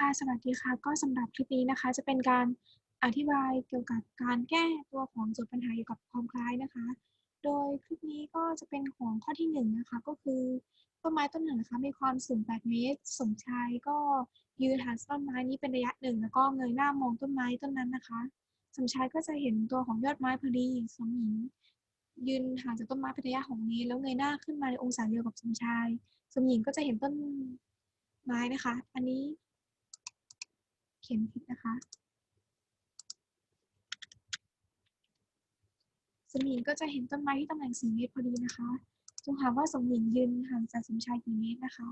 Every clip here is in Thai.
ค่ะสวัสดีค่ะ ก็สำหรับคลิปนี้นะคะ จะเป็นการอธิบายเกี่ยวกับการแก้ตัวของโจทย์ปัญหาเกี่ยวกับความคล้ายนะคะ โดยคลิปนี้ก็จะเป็นของข้อที่1นงนะคะก็คือต้นไม้ต้นหนึ่งนะคะมีความสูง 8 เมตร สมชายก็ยืนหาต้นไม้นี้เป็นระยะหนึ่งแล้วก็เงยหน้ามองต้นไม้ต้นนั้นนะคะ สมชายก็จะเห็นตัวของยอดไม้พอดีสมหญิงยืนห่างจากต้นไม้เป็นระยะ6เมตรแล้วเงยหน้าขึ้นมาในองศาเดียวกับสมชาย สมหญิงก็จะเห็นต้นไม้นะคะ อันนี้ ขียนผิดนะคะสมหญิงก็จะเห็นต้นไม้ที่ตำแหน่ง4เมตรพอดีนะคะจงถาว่าสมหญิงยืนห่างจากสมชายกี่เมตรนะคะ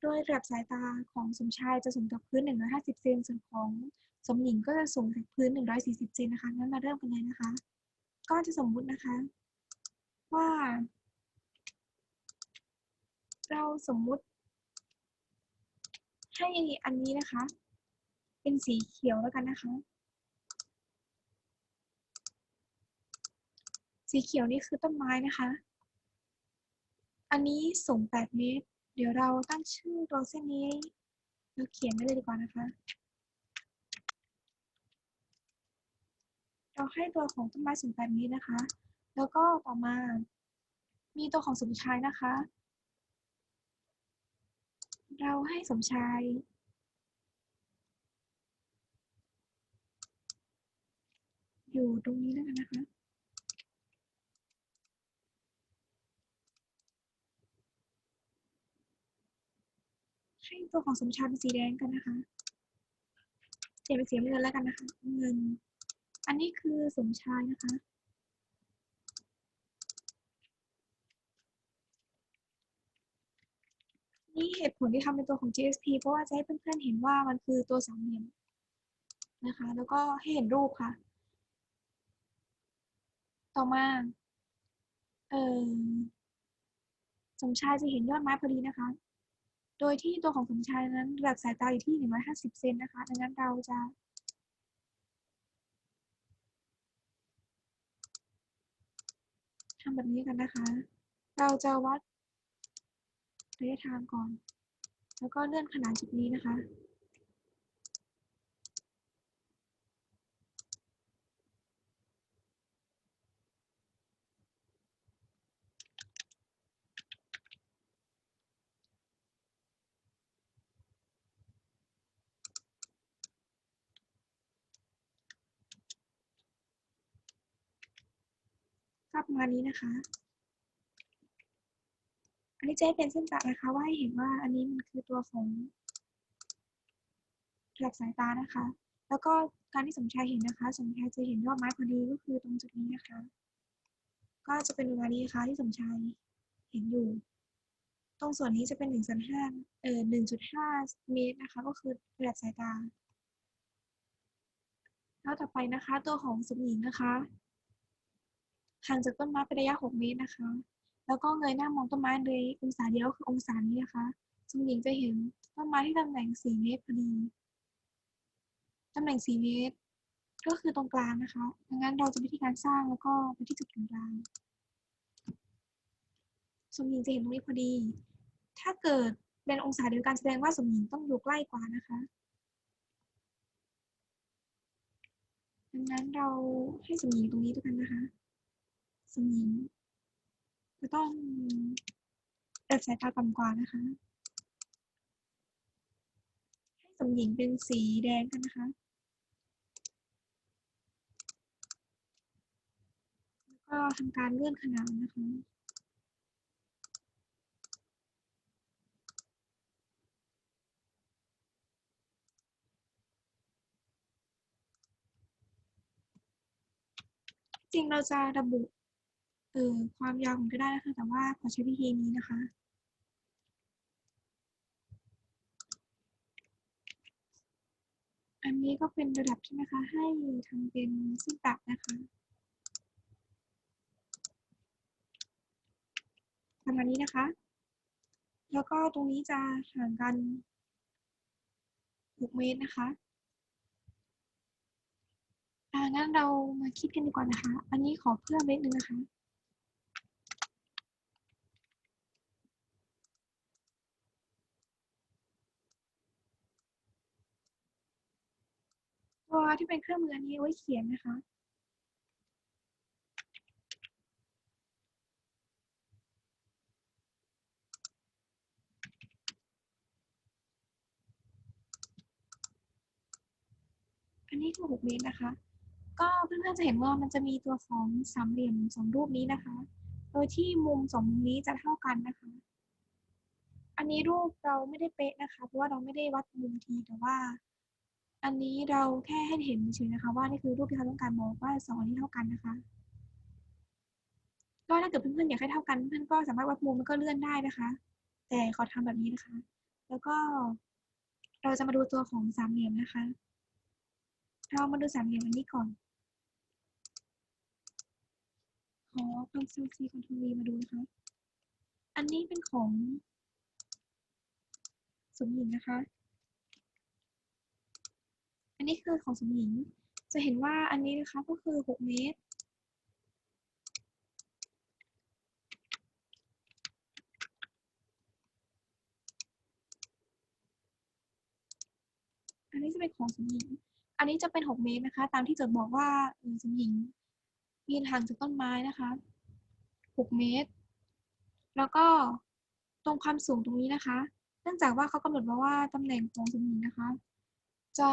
โดยระดับสายตาของสมชายจะสูงจากพื้น 150 เซนส่วนของสมหญิงก็จะสูงจากพื้น 140 เซนนะคะ งั้นมาเริ่มกันเลยนะคะ ก็จะสมมุตินะคะ ว่า เราสมมุติให้อันนี้นะคะ เป็นสีเขียวแล้วกันนะคะ สีเขียวนี่คือต้นไม้นะคะ อันนี้สูง 8 เมตร เดี๋ยวเราตั้งชื่อตัวเส้นนี้เราเขียนไว้เลยดีกว่านะคะ เราให้ตัวของต้นไม้สูง 8 เมตรนะคะ แล้วก็ต่อมามีตัวของสมชายนะคะ เราให้สมชาย อยู่ตรงนี้แล้วกันนะคะให้ตัวของสมชายเป็นสีแดงกันนะคะเปลี่ยนเป็นสีเงินแล้วกันนะคะ เงิน อันนี้คือสมชายนะคะ นี่เหตุผลที่ทำเป็นตัวของ GSP เพราะว่าจะให้เพื่อนๆเห็นว่ามันคือตัวสามเหลี่ยมนะคะ แล้วก็ให้เห็นรูปค่ะ ต่อมา เออสมชายจะเห็นยอดไม้พอดีนะคะ โดยที่ตัวของสมชายนั้นระดับสายตาอยู่ที่150เซนนะคะ ดังนั้นเราจะทำแบบนี้กันนะคะ เราจะวัดระยะทางก่อน แล้วก็เลื่อนขนานจุดนี้นะคะ ก็ประมาณนี้นะคะ อันนี้จะให้เป็นเส้นตัดนะคะ ว่าให้เห็นว่าอันนี้มันคือตัวของระดับสายตานะคะ แล้วก็การที่สมชายเห็นนะคะสมชายจะเห็นยอดไม้พอดีก็คือตรงจุดนี้นะคะ ก็จะเป็นประมาณนี้นะคะที่สมชายเห็นอยู่ ตรงส่วนนี้จะเป็นหนึ่งส่วนห้าเอ่อหนึ่งจุดห้าเมตรนะคะ ก็คือระดับสายตาแล้วต่อไปนะคะ ตัวของสมหญิงนะคะ ห่างจากต้นไม้เป็นระยะ 6 เมตรนะคะ แล้วก็เงยหน้ามองต้นไม้โดยองศาเดียวคือองศานี้นะคะสมหญิงจะเห็นต้นไม้ที่ตำแหน่ง 4 เมตรพอดีตำแหน่ง 4 เมตร ก็คือตรงกลางนะคะ ดังนั้นเราจะวิธีการสร้างแล้วก็ไปที่จุดตรงกลางสมหญิงจะเห็นตรงนี้พอดี ถ้าเกิดเป็นองศาเดียวกันแสดงว่าสมหญิงต้องอยู่ใกล้กว่านะคะ ดังนั้นเราให้สมหญิงตรงนี้ด้วยกันนะคะ สมหญิงก็ต้องระดับสายตาต่ำกว่านะคะ ให้สมหญิงเป็นสีแดงกันนะคะแล้วก็ทำการเลื่อนขนานนะคะ จริงเราจะระบุ เออความยาวของก็ได้นะคะ แต่ว่าขอใช้วิธีนี้นะคะ อันนี้ก็เป็นระดับใช่ไหมคะ ให้ทำเป็นเส้นตัดนะคะประมาณนี้นะคะ แล้วก็ตรงนี้จะห่างกัน 6 เมตรนะคะอ่างั้นเรามาคิดกันดีกว่านะคะ อันนี้ขอเพิ่มเล็กนึงนะคะ ตัวที่เป็นเครื่องมือนี้ไว้เขียนนะคะ อันนี้คือ6เมตรนะคะ ก็เพื่อนๆจะเห็นว่ามันจะมีตัวของสามเหลี่ยมสองรูปนี้นะคะ โดยที่มุมสองมุมนี้จะเท่ากันนะคะ อันนี้รูปเราไม่ได้เป๊ะนะคะ เพราะว่าเราไม่ได้วัดมุมทีแต่ว่า อันนี้เราแค่ให้เห็นเฉยๆนะคะ ว่านี่คือรูปที่เขาต้องการบอกว่าสองอันนี้เท่ากันนะคะ ก็ถ้าเกิดเพื่อนๆอยากให้เท่ากันเพื่อนๆก็สามารถวัดมุมแล้วก็เลื่อนได้นะคะ แต่ขอทำแบบนี้นะคะ แล้วก็ เราจะมาดูตัวของสามเหลี่ยมนะคะ เรามาดูสามเหลี่ยมอันนี้ก่อนขอ Ctrl C Ctrl V มาดูนะคะ อันนี้เป็นของสมหญิงนะคะ นนี้คือของสมหญิง จะเห็นว่าอันนี้นะคะก็คือ 6 เมตร อันนี้จะเป็นของสมหญิง อันนี้จะเป็น 6 เมตรนะคะ ตามที่โจทย์บอกว่าสมหญิงยืนห่างจากต้นไม้นะคะ 6 เมตร แล้วก็ตรงความสูงตรงนี้นะคะ เนื่องจากว่าเขากำหนดมาว่าตำแหน่งของสมหญิงนะคะ จะ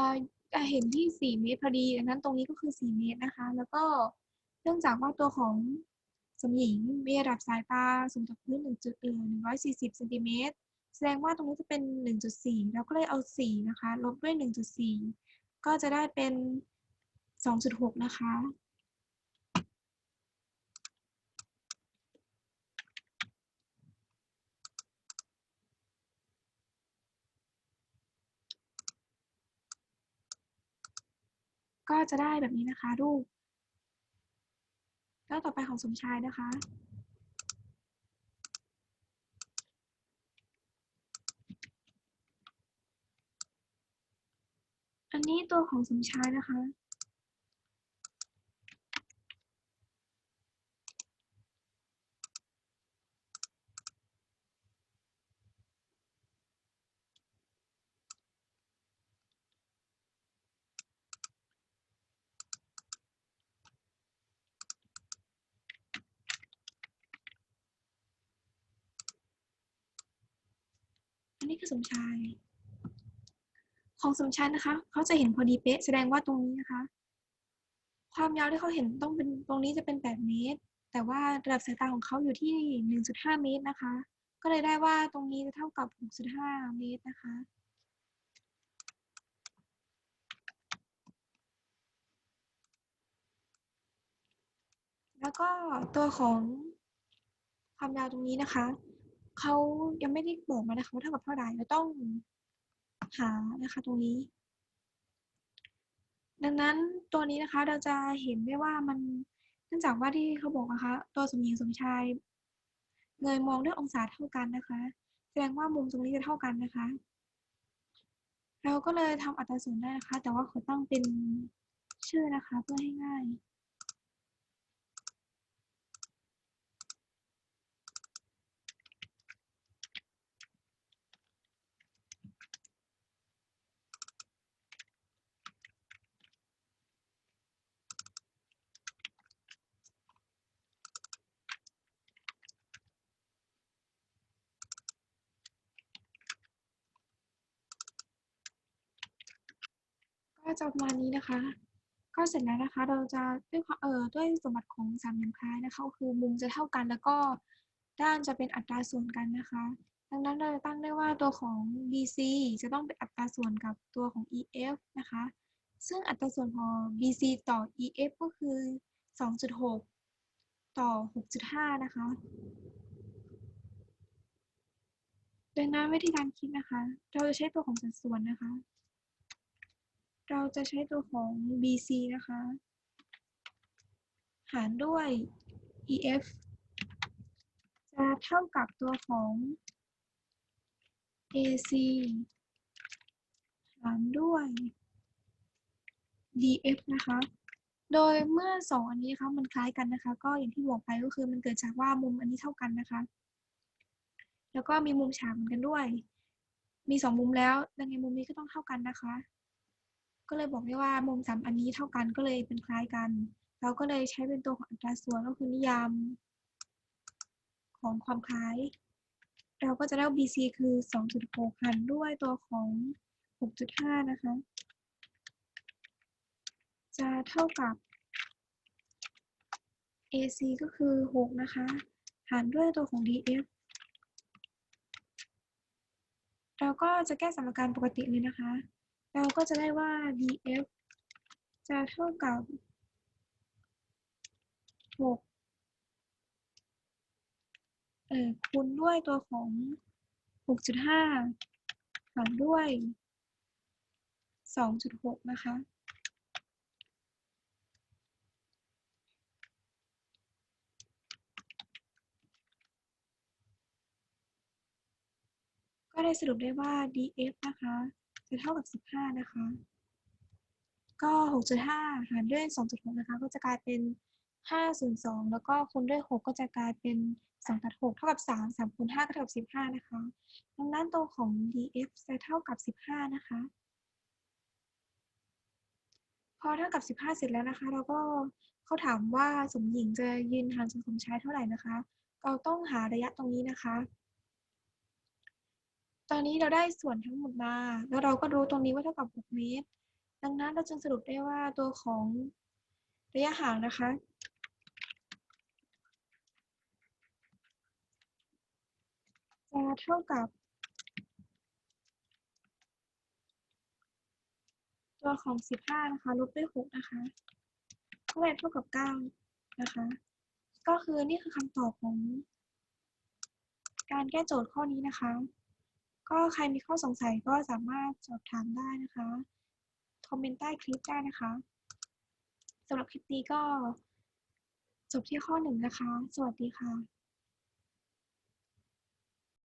จะเห็นที่ 4 เมตรพอดีดังนั้นตรงนี้ก็คือ 4 เมตรนะคะ แล้วก็เนื่องจากว่าตัวของสมหญิงมีระดับสายตาสูงจากพื้น1จุดเอ่อ140เซนติเมตรแสดงว่าตรงนี้จะเป็น 1.4 เราก็เลยเอา 4 นะคะ ลบด้วย 1.4 ก็จะได้เป็น 2.6 นะคะ ก็จะได้แบบนี้นะคะ รูป แล้วต่อไปของสมชายนะคะอันนี้ตัวของสมชายนะคะ อันนี้คือสมชาย ของสมชายนะคะ เขาจะเห็นพอดีเป๊ะแสดงว่าตรงนี้นะคะ ความยาวที่เขาเห็นต้องเป็นตรงนี้จะเป็น 8 เมตร แต่ว่าระดับสายตาของเขาอยู่ที่ 1.5 เมตรนะคะ ก็เลยได้ว่าตรงนี้จะเท่ากับ 6.5 เมตรนะคะแล้วก็ตัวของความยาวตรงนี้นะคะ เขายังไม่ได้บอกมานะคะว่าเท่ากับเท่าไหร่เราต้องหานะคะตรงนี้ ดังนั้นตัวนี้นะคะเราจะเห็นได้ว่ามันเนื่องจากว่าที่เขาบอกนะคะตัวสมหญิงสมชายเงยมองด้วยองศาเท่ากันนะคะ แสดงว่ามุมตรงนี้จะเท่ากันนะคะ เราก็เลยทำอัตราส่วนได้นะคะ แต่ว่าขอตั้งเป็นชื่อนะคะเพื่อให้ง่าย ก็จะประมาณนี้นะคะ ก็เสร็จแล้วนะคะ เราจะด้วยเอ่อด้วยสมบัติของสามเหลี่ยมคล้ายนะคะคือมุมจะเท่ากันแล้วก็ด้านจะเป็นอัตราส่วนกันนะคะ ดังนั้นเราจะตั้งได้ว่าตัวของ BC จะต้องเป็นอัตราส่วนกับตัวของ EF นะคะ ซึ่งอัตราส่วนของ BC ต่อ EF ก็คือ 2.6 ต่อ 6.5 นะคะ ดังนั้นวิธีการคิดนะคะ เราจะใช้ตัวของสัดส่วนนะคะ เราจะใช้ตัวของ BC นะคะ หารด้วย EF จะเท่ากับตัวของ AC หารด้วย DF นะคะ โดยเมื่อสองอันนี้นะคะมันคล้ายกันนะคะ ก็อย่างที่บอกไปก็คือมันเกิดจากว่ามุมอันนี้เท่ากันนะคะ แล้วก็มีมุมฉากเหมือนกันด้วย มีสองมุมแล้วดังนั้นมุมนี้ก็ต้องเท่ากันนะคะ ก็เลยบอกได้ว่ามุมสามอันนี้เท่ากันก็เลยเป็นคล้ายกัน เราก็เลยใช้เป็นตัวของอัตราส่วนก็คือนิยาม ของความคล้าย เราก็จะได้ BC คือ 2.6 หันด้วยตัวของ 6.5 นะคะ จะเท่ากับ AC ก็คือ 6 นะคะ หารด้วยตัวของ DF เราก็จะแก้สมการปกติเลยนะคะ เราก็จะได้ว่า DF จะเท่ากับ 6 เอ่อคูณด้วยตัวของ 6.5 หารด้วย 2.6 นะคะก็ได้สรุปได้ว่า df นะคะ จะเท่ากับ 15 นะคะ ก็ 6.5 หารด้วย 2.6 นะคะ ก็จะกลายเป็น502แล้วก็คูณด้วย 6 ก็จะกลายเป็น2ตัด6เท่ากับ 3 3คูณ5ก็เท่ากับ 15 นะคะ ดังนั้นตัวของ df จะเท่ากับ 15 นะคะ พอเท่ากับ 15 เสร็จแล้วนะคะ เราก็เขาถามว่าสมหญิงจะยืนห่างจากสมชายเท่าไหร่นะคะ เราต้องหาระยะตรงนี้นะคะ ตอนนี้เราได้ส่วนทั้งหมดมา แล้วเราก็รู้ตรงนี้ว่าเท่ากับ 6 เมตร ดังนั้นเราจึงสรุปได้ว่าตัวของระยะห่างนะคะ จะเท่ากับ ตัวของ 15 นะคะ ลบด้วย 6 นะคะ ก็เลยเท่ากับ 9 นะคะ ก็คือนี่คือคำตอบของการแก้โจทย์ข้อนี้นะคะ ก็ใครมีข้อสงสัยก็สามารถสอบถามได้นะคะ คอมเมนต์ใต้คลิปได้นะคะสำหรับคลิปนี้ก็จบที่ข้อหนึ่งนะคะ สวัสดีค่ะ